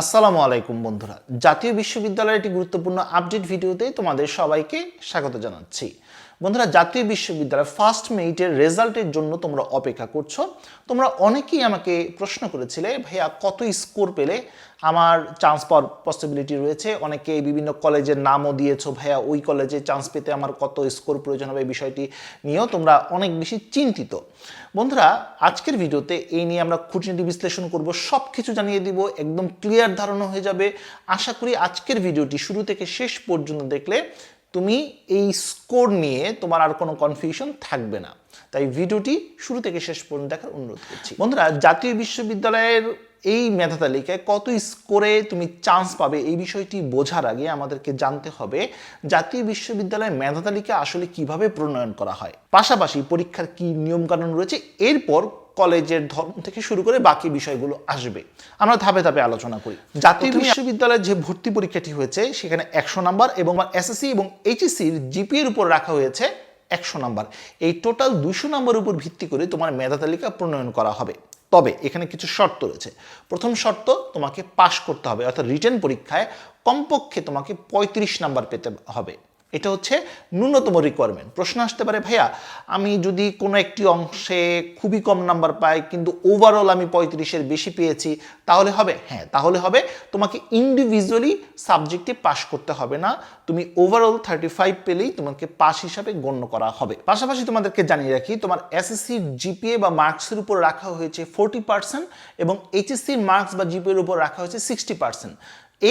আসসালামু আলাইকুম বন্ধুরা। জাতীয় বিশ্ববিদ্যালয়ের একটি গুরুত্বপূর্ণ আপডেট ভিডিওতে তোমাদের সবাইকে স্বাগত জানাচ্ছি। বন্ধুরা, জাতীয় বিশ্ববিদ্যালয় ফার্স্ট মেইটের রেজাল্টের জন্য তোমরা অপেক্ষা করছ। তোমরা অনেকেই আমাকে প্রশ্ন করেছিলে, ভাইয়া, কত স্কোর পেলে? আমার চান্স পাওয়ার পসিবিলিটি রয়েছে। অনেকে বিভিন্ন কলেজের নামও দিয়েছ, ভাইয়া, ওই কলেজে চান্স পেতে আমার কত স্কোর প্রয়োজন হবে? এই বিষয়টি নিয়েও তোমরা অনেক বেশি চিন্তিত। বন্ধুরা, আজকের ভিডিওতে এই নিয়ে আমরা খুঁটিনাটি বিশ্লেষণ করব সব কিছু জানিয়ে দিব, একদম ক্লিয়ার ধারণা হয়ে যাবে। আশা করি আজকের ভিডিওটি শুরু থেকে শেষ পর্যন্ত দেখলে তুমি এই স্কোর নিয়ে তোমার আর কোনো কনফিউশন থাকবে না। তাই ভিডিওটি শুরু থেকে শেষ পর্যন্ত দেখার অনুরোধ করছি। বন্ধুরা, জাতীয় বিশ্ববিদ্যালয়ের এই মেধা তালিকায় কত স্কোরে তুমি চান্স পাবে এই বিষয়টি বোঝার আগে আমাদেরকে জানতে হবে, জাতীয় বিশ্ববিদ্যালয়ের মেধা তালিকা আসলে কীভাবে প্রণয়ন করা হয়। পাশাপাশি পরীক্ষার কি নিয়মকানুন রয়েছে, এরপর কলেজের ধর্ম থেকে শুরু করে বাকি বিষয়গুলো আসবে। আমরা ধাপে ধাপে আলোচনা করি। জাতীয় বিশ্ববিদ্যালয়ের যে ভর্তি পরীক্ষাটি হয়েছে সেখানে একশো নাম্বার এবং এসএসসি এবং এইচএসসির জিপিএর উপর রাখা হয়েছে একশো নাম্বার। এই টোটাল দুশো নাম্বার উপর ভিত্তি করে তোমার মেধা তালিকা প্রণয়ন করা হবে। তবে এখানে কিছু শর্ত রয়েছে। প্রথম শর্ত তোমাকে পাশ করতে হবে। অর্থাৎ রিটেন পরীক্ষায় কমপক্ষে তোমাকে পঁয়ত্রিশ নাম্বার পেতে হবে। এটা হচ্ছে ন্যূনতম রিকোয়ারমেন্ট প্রশ্ন আসতে পারে, ভাইয়া, আমি যদি কোনো একটি অংশে খুবই কম নাম্বার পাই, কিন্তু ওভারঅল আমি পঁয়ত্রিশের বেশি পেয়েছি, তাহলে হবে? হ্যাঁ তাহলে হবে। তোমাকে ইন্ডিভিজুয়ালি সাবজেক্টে পাশ করতে হবে না। তুমি ওভারঅল থার্টি ফাইভ পেলেই তোমাকে পাস হিসাবে গণ্য করা হবে। পাশাপাশি তোমাদেরকে জানিয়ে রাখি, তোমার এসএসসির জিপিএ বা মার্কসের উপর রাখা হয়েছে ফোরটি পার্সেন্ট এবং এইচএসসির মার্কস বা জিপিএর উপর রাখা হয়েছে সিক্সটি পার্সেন্ট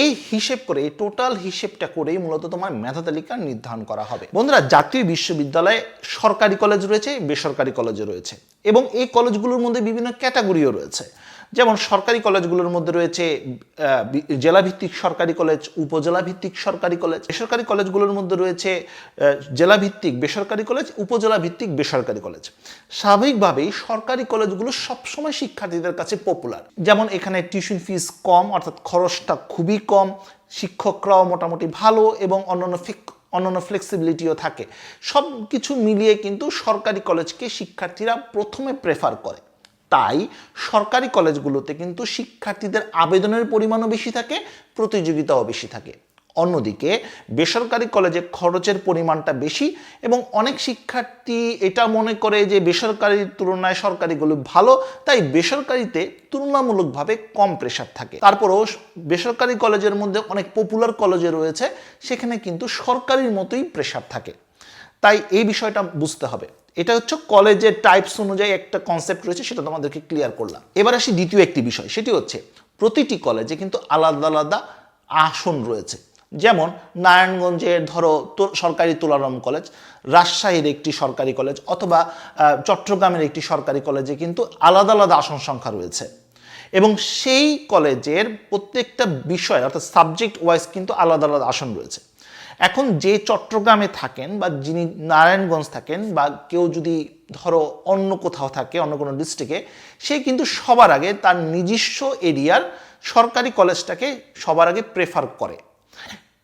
এই হিসেব করে, এই টোটাল হিসেবটা করেই মূলত তোমার মেধা তালিকা নির্ধারণ করা হবে। বন্ধুরা, জাতীয় বিশ্ববিদ্যালয়ে সরকারি কলেজ রয়েছে, বেসরকারি কলেজও রয়েছে এবং এই কলেজগুলোর মধ্যে বিভিন্ন ক্যাটাগরিও রয়েছে। যেমন সরকারি কলেজগুলোর মধ্যে রয়েছে জেলাভিত্তিক সরকারি কলেজ উপজেলা ভিত্তিক সরকারি কলেজ। বেসরকারি কলেজগুলোর মধ্যে রয়েছে আহ, জেলাভিত্তিক বেসরকারি কলেজ উপজেলা ভিত্তিক বেসরকারি কলেজ। স্বাভাবিকভাবেই সরকারি কলেজগুলো সবসময় শিক্ষার্থীদের কাছে পপুলার যেমন এখানে টিউশন ফিস কম অর্থাৎ খরচটা খুবই কম শিক্ষকরাও মোটামুটি ভালো এবং অন্যান্য অন্যান্য ফ্লেক্সিবিলিটিও থাকে। সব কিছু মিলিয়ে কিন্তু সরকারি কলেজকে শিক্ষার্থীরা প্রথমে প্রেফার করে। তাই সরকারি কলেজগুলোতে কিন্তু শিক্ষার্থীদের আবেদনের পরিমাণও বেশি থাকে, প্রতিযোগিতাও বেশি থাকে। অন্যদিকে, বেসরকারি কলেজে খরচের পরিমাণটা বেশি এবং অনেক শিক্ষার্থী এটা মনে করে যে বেসরকারির তুলনায় সরকারিগুলো ভালো, তাই বেসরকারিতে তুলনামূলকভাবে কম প্রেশার থাকে। তারপরেও বেসরকারি কলেজের মধ্যে অনেক পপুলার কলেজে রয়েছে, সেখানে কিন্তু সরকারির মতোই প্রেশার থাকে। তাই এই বিষয়টা বুঝতে হবে। এটা হচ্ছে কলেজের টাইপস অনুযায়ী একটা কনসেপ্ট রয়েছে, সেটা তোমাদেরকে ক্লিয়ার করলাম। এবার আসি দ্বিতীয় একটি বিষয়, সেটি হচ্ছে প্রতিটি কলেজে কিন্তু আলাদা আলাদা আসন রয়েছে। যেমন নারায়ণগঞ্জের ধরো সরকারি তুলারাম কলেজ, রাজশাহীর একটি সরকারি কলেজ, অথবা চট্টগ্রামের একটি সরকারি কলেজে কিন্তু আলাদা আলাদা আসন সংখ্যা রয়েছে। এবং সেই কলেজের প্রত্যেকটা বিষয়, অর্থাৎ সাবজেক্ট ওয়াইজ কিন্তু আলাদা আলাদা আসন রয়েছে। এখন যে চট্টগ্রামে থাকেন বা যিনি নারায়ণগঞ্জ থাকেন বা কেউ যদি ধরো অন্য কোথাও থাকে, অন্য কোনো ডিস্ট্রিক্টে সে কিন্তু সবার আগে তার নিজস্ব এরিয়ার সরকারি কলেজটাকে সবার আগে প্রেফার করে।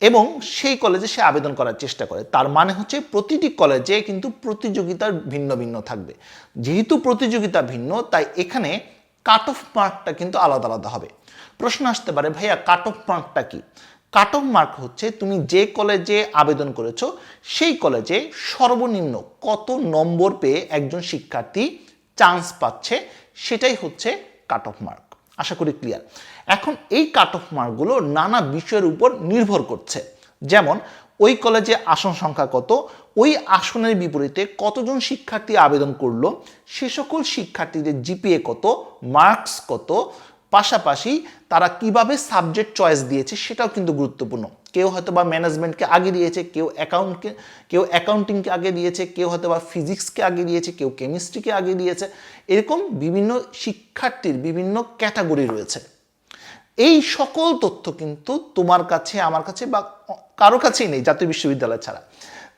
এবং সেই কলেজে সে আবেদন করার চেষ্টা করে। তার মানে হচ্ছে প্রতিটি কলেজে কিন্তু প্রতিযোগিতার ভিন্ন ভিন্ন থাকবে। যেহেতু প্রতিযোগিতা ভিন্ন, তাই এখানে কাট অফ মার্কটা কিন্তু আলাদা আলাদা হবে। প্রশ্ন আসতে পারে, ভাইয়া কাট অফ মার্কটা কি? কাট অফ মার্ক হচ্ছে তুমি যে কলেজে আবেদন করেছ, সেই কলেজে সর্বনিম্ন কত নম্বর পেয়ে একজন শিক্ষার্থী চান্স পাচ্ছে, সেটাই হচ্ছে কাট অফ মার্ক আশা করি ক্লিয়ার এখন এই কাট অফ মার্কগুলো নানা বিষয়ের উপর নির্ভর করছে। যেমন, ওই কলেজে আসন সংখ্যা কত, ওই আসনের বিপরীতে কতজন শিক্ষার্থী আবেদন করল, সে সকল শিক্ষার্থীদের জিপিএ কত মার্কস কত পাশাপাশি তারা কীভাবে সাবজেক্ট চয়েস দিয়েছে সেটাও কিন্তু গুরুত্বপূর্ণ। কেউ হয়তো বা ম্যানেজমেন্টকে আগে দিয়েছে, কেউ অ্যাকাউন্টকে কেউ অ্যাকাউন্টিংকে আগে দিয়েছে, কেউ হয়তো বা ফিজিক্সকে আগে দিয়েছে, কেউ কেমিস্ট্রিকে আগে দিয়েছে। এরকম বিভিন্ন শিক্ষার্থীর বিভিন্ন ক্যাটাগরি রয়েছে। এই সকল তথ্য কিন্তু তোমার কাছে, আমার কাছে বা কারও কাছেই নেই জাতীয় বিশ্ববিদ্যালয় ছাড়া।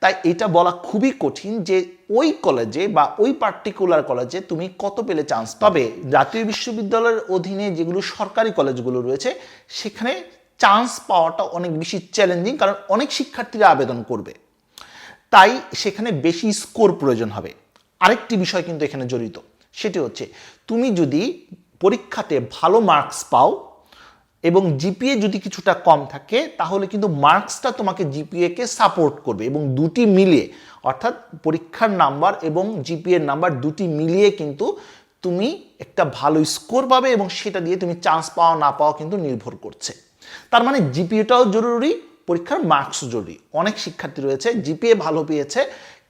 তাই এটা বলা খুবই কঠিন যে ওই কলেজে বা ওই পার্টিকুলার কলেজে তুমি কত পেলে চান্স তবে জাতীয় বিশ্ববিদ্যালয়ের অধীনে যেগুলো সরকারি কলেজগুলো রয়েছে, সেখানে চান্স পাওয়াটা অনেক বেশি চ্যালেঞ্জিং কারণ অনেক শিক্ষার্থীরা আবেদন করবে। তাই সেখানে বেশি স্কোর প্রয়োজন হবে। আরেকটি বিষয় কিন্তু এখানে জড়িত, সেটি হচ্ছে তুমি যদি পরীক্ষাতে ভালো মার্কস পাও এবং জিপিএ যদি কিছুটা কম থাকে, তাহলে কিন্তু মার্কসটা তোমাকে জিপিএ কে সাপোর্ট করবে এবং দুটি মিলিয়ে, অর্থাৎ পরীক্ষার নাম্বার এবং জিপিএ নাম্বার দুটি মিলিয়ে কিন্তু তুমি একটা ভালো স্কোর পাবে এবং সেটা দিয়ে তুমি চান্স পাওয়া না পাওয়া কিন্তু নির্ভর করছে। তার মানে জিপিএটাও জরুরি, পরীক্ষার মার্কসও জরুরি। অনেক শিক্ষার্থী রয়েছে জিপিএ ভালো পেয়েছে,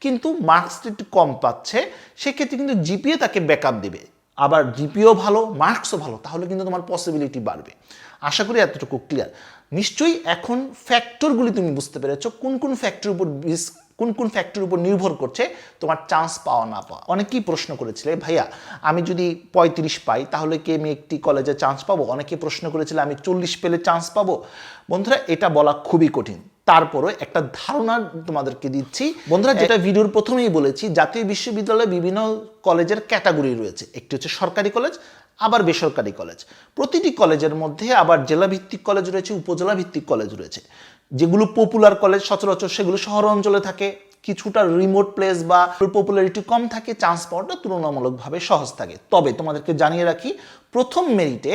কিন্তু মার্কসটা একটু কম পাচ্ছে, সেক্ষেত্রে কিন্তু জিপিএ তাকে ব্যাকআপ দেবে। আবার জিপিও ভালো, মার্কসও ভালো, তাহলে কিন্তু তোমার পসিবিলিটি বাড়বে। আশা করি এতটুকু ক্লিয়ার নিশ্চয়ই এখন ফ্যাক্টরগুলি তুমি বুঝতে পেরেছ, কোন কোন ফ্যাক্টর উপর বিস- কোন কোন ফ্যাক্টর উপর নির্ভর করছে, তোমার চান্স পাওয়া না পাওয়া। অনেকেই প্রশ্ন করেছিলে ভাইয়া, আমি যদি পঁয়ত্রিশ পাই, তাহলে কি আমি একটি কলেজে চান্স পাবো? অনেকে প্রশ্ন করেছিল, আমি চল্লিশ পেলে চান্স পাবো? বন্ধুরা, এটা বলা খুবই কঠিন। তারপরে একটা ধারণা তোমাদেরকে দিচ্ছি। বন্ধুরা যেটা ভিডিওর প্রথমেই বলেছি জাতীয় বিশ্ববিদ্যালয়ে বিভিন্ন কলেজের ক্যাটাগরি রয়েছে। একটি হচ্ছে সরকারি কলেজ আবার বেসরকারি কলেজ। প্রতিটি কলেজের মধ্যে আবার জেলাভিত্তিক কলেজ রয়েছে উপজেলা ভিত্তিক কলেজ রয়েছে। যেগুলো পপুলার কলেজ সচরাচর সেগুলো শহর অঞ্চলে থাকে। কিছুটা রিমোট প্লেস বা পপুলারিটি কম থাকে চান্স পাওয়াটা তুলনামূলকভাবে সহজ থাকে। তবে তোমাদেরকে জানিয়ে রাখি প্রথম মেরিটে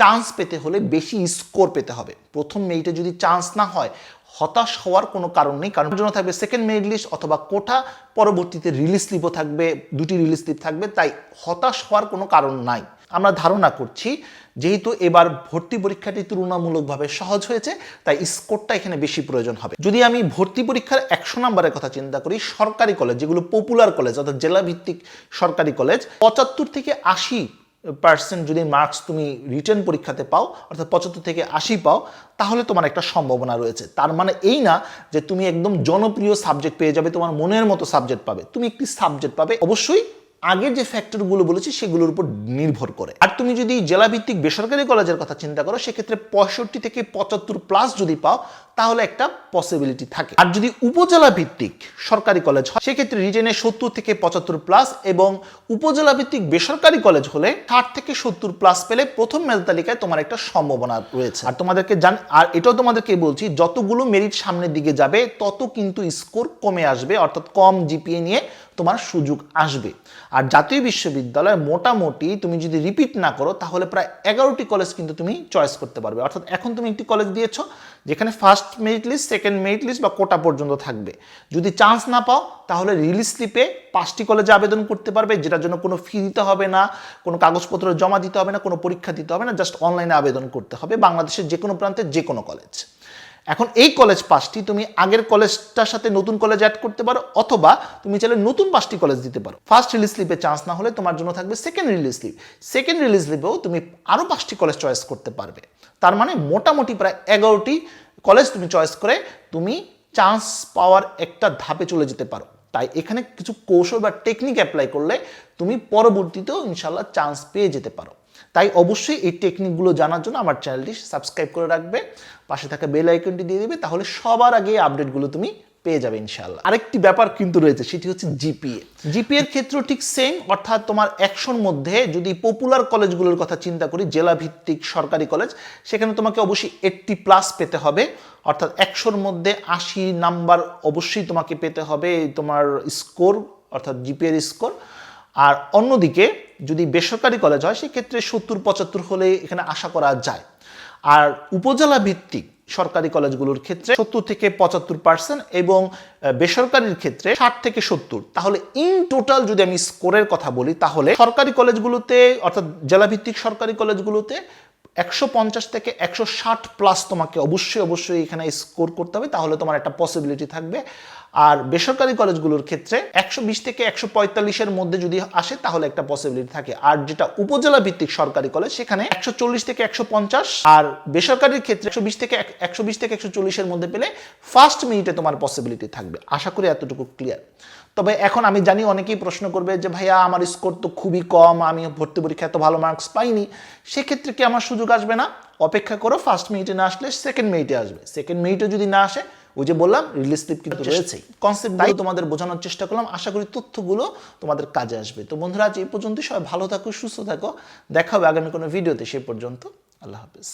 চান্স পেতে হলে বেশি স্কোর পেতে হবে। প্রথম মেরিটে যদি চান্স না হয় হতাশ হওয়ার কোনো কারণ নেই, কারণ জন্য থাকবে সেকেন্ড মেরিট লিস্ট অথবা কোটা, পরবর্তীতে রিলিজ স্লিপও থাকবে, দুটি রিলিজ স্লিপ থাকবে, তাই হতাশ হওয়ার কোনো কারণ নাই। আমরা ধারণা করছি, যেহেতু এবার ভর্তি পরীক্ষাটি তুলনামূলকভাবে সহজ হয়েছে, তাই স্কোরটা এখানে বেশি প্রয়োজন হবে। যদি আমি ভর্তি পরীক্ষার একশো নাম্বারের কথা চিন্তা করি, সরকারি কলেজ যেগুলো পপুলার কলেজ অর্থাৎ জেলাভিত্তিক সরকারি কলেজ পঁচাত্তর থেকে আশি পার্সেন্ট যদি মার্কস তুমি রিটার্ন পরীক্ষাতে পাও, অর্থাৎ পঁচাত্তর থেকে আশি পাও, তাহলে তোমার একটা সম্ভাবনা রয়েছে। তার মানে এই না যে তুমি একদম জনপ্রিয় সাবজেক্ট পেয়ে যাবে, তোমার মনের মতো সাবজেক্ট পাবে। তুমি একটি সাবজেক্ট পাবে, অবশ্যই আগের যে ফ্যাক্টরগুলো বলেছি, সেগুলোর উপর নির্ভর করে। আর তুমি যদি জেলাভিত্তিক বেসরকারি কলেজের কথা চিন্তা করো, সেক্ষেত্রে পঁয়ষট্টি থেকে পঁচাত্তর প্লাস যদি পাও, তাহলে একটা পসিবিলিটি থাকে। আর যদি উপজেলা ভিত্তিক সরকারি কলেজ হয়, সেক্ষেত্রে রিটেনে সত্তর থেকে পঁচাত্তর প্লাস এবং উপজেলা ভিত্তিক বেসরকারি কলেজ হলে ষাট থেকে সত্তর প্লাস পেলে প্রথম মেধা তালিকায় তোমার একটা সম্ভাবনা রয়েছে। আর তোমাদেরকে জান, আর এটাও তোমাদেরকে বলছি, যতগুলো মেরিট সামনের দিকে যাবে, তত কিন্তু স্কোর কমে আসবে, অর্থাৎ কম জিপিএ নিয়ে তোমার সুযোগ আসবে। আর জাতীয় বিশ্ববিদ্যালয়ে মোটামুটি তুমি যদি রিপিট না করো, তাহলে প্রায় এগারোটি কলেজ কিন্তু তুমি চয়েস করতে পারবে। অর্থাৎ এখন তুমি একটি কলেজ দিয়েছ, যেখানে first merit list second merit list বা কোটা পর্যন্ত থাকবে। যদি চান্স না পাও, তাহলে রিলিজ স্লিপে পাঁচটি কলেজে আবেদন করতে পারবে, যেটার জন্য কোনো ফি দিতে হবে না, কোনো কাগজপত্র জমা দিতে হবে না, কোনো পরীক্ষা দিতে হবে না জাস্ট অনলাইনে আবেদন করতে হবে। বাংলাদেশের যে কোনো প্রান্তে যে কোনো কলেজ এখন এই কলেজ পাঁচটি তুমি আগের কলেজটার সাথে নতুন কলেজ অ্যাড করতে পারো, অথবা তুমি চাইলে নতুন পাঁচটি কলেজ দিতে পারো। ফার্স্ট রিলিজ স্লিপে চান্স না হলে তোমার জন্য থাকবে second release slip second release স্লিপেও তুমি আরও পাঁচটি কলেজ চয়েস করতে পারবে। তার মানে মোটামুটি প্রায় এগারোটি কলেজ তুমি চয়েস করে তুমি চান্স পাওয়ার একটা ধাপে চলে যেতে পারো। তাই এখানে কিছু কৌশল বা টেকনিক অ্যাপ্লাই করলে তুমি পরবর্তীতেও ইনশাল্লাহ চান্স পেয়ে যেতে পারো। তাই অবশ্যই এই টেকনিকগুলো জানার জন্য আমার চ্যানেলটি সাবস্ক্রাইব করে রাখবে, পাশে থাকা বেল আইকনটি দিয়ে দিবে, তাহলে সবার আগে আপডেটগুলো তুমি পেয়ে যাবে ইনশাল্লাহ আরেকটি ব্যাপার কিন্তু রয়েছে, সেটি হচ্ছে জিপিএ জিপিএ এর ক্ষেত্র ঠিক সেম অর্থাৎ তোমার একশোর মধ্যে যদি পপুলার কলেজগুলোর কথা চিন্তা করি জেলা ভিত্তিক সরকারি কলেজ সেখানে তোমাকে অবশ্যই এইটটি প্লাস পেতে হবে, অর্থাৎ একশোর মধ্যে আশি নাম্বার অবশ্যই তোমাকে পেতে হবে তোমার স্কোর অর্থাৎ জিপিএর স্কোর আর অন্যদিকে যদি বেসরকারি কলেজ হয়, সেক্ষেত্রে সত্তর, পঁচাত্তর হলে এখানে আশা করা যায়। আর উপজেলা ভিত্তিক সরকারি কলেজগুলোর ক্ষেত্রে সত্তর থেকে পঁচাত্তর পার্সেন্ট এবং বেসরকারির ক্ষেত্রে ষাট থেকে সত্তর। তাহলে ইন টোটাল যদি আমি স্কোরের কথা বলি, তাহলে সরকারি কলেজগুলোতে, অর্থাৎ জেলাভিত্তিক সরকারি কলেজগুলোতে একশো পঞ্চাশ থেকে একশো ষাট প্লাস তোমাকে অবশ্যই অবশ্যই এখানে স্কোর করতে হবে। তাহলে তোমার একটা পসিবিলিটি থাকবে। আর বেসরকারি কলেজগুলোর ক্ষেত্রে একশো বিশ থেকে একশো পঁয়তাল্লিশের মধ্যে যদি আসে, তাহলে একটা পসিবিলিটি থাকে। আর যেটা উপজেলা ভিত্তিক সরকারি কলেজ, সেখানে একশো চল্লিশ থেকে একশো পঞ্চাশ। আর বেসরকারির ক্ষেত্রে একশো বিশ থেকে একশো বিশ থেকে একশো চল্লিশের মধ্যে পেলে ফার্স্ট মিনিটে তোমার পসিবিলিটি থাকবে। আশা করি এতটুকু ক্লিয়ার তবে এখন আমি জানি অনেকেই প্রশ্ন করবে যে, ভাইয়া, আমার স্কোর তো খুবই কম, আমি ভর্তি পরীক্ষা এত ভালো মার্কস পাইনি। সেক্ষেত্রে কি আমার সুযোগ আসবে না? অপেক্ষা করো ফার্স্ট মিনিটে না আসলে সেকেন্ড মিনিটে আসবে। সেকেন্ড মিনিটে যদি না আসে ওই যে বললাম রিলিজ স্লিপ কিন্তু রয়েছেই। কনসেপ্ট তাই তোমাদের বোঝানোর চেষ্টা করলাম। আশা করি তথ্যগুলো তোমাদের কাজে আসবে। তো বন্ধুরা আজ এই পর্যন্ত সবাই ভালো থাকো সুস্থ থাকো। দেখা হবে আগামী কোনো ভিডিওতে। সে পর্যন্ত আল্লাহ হাফিজ।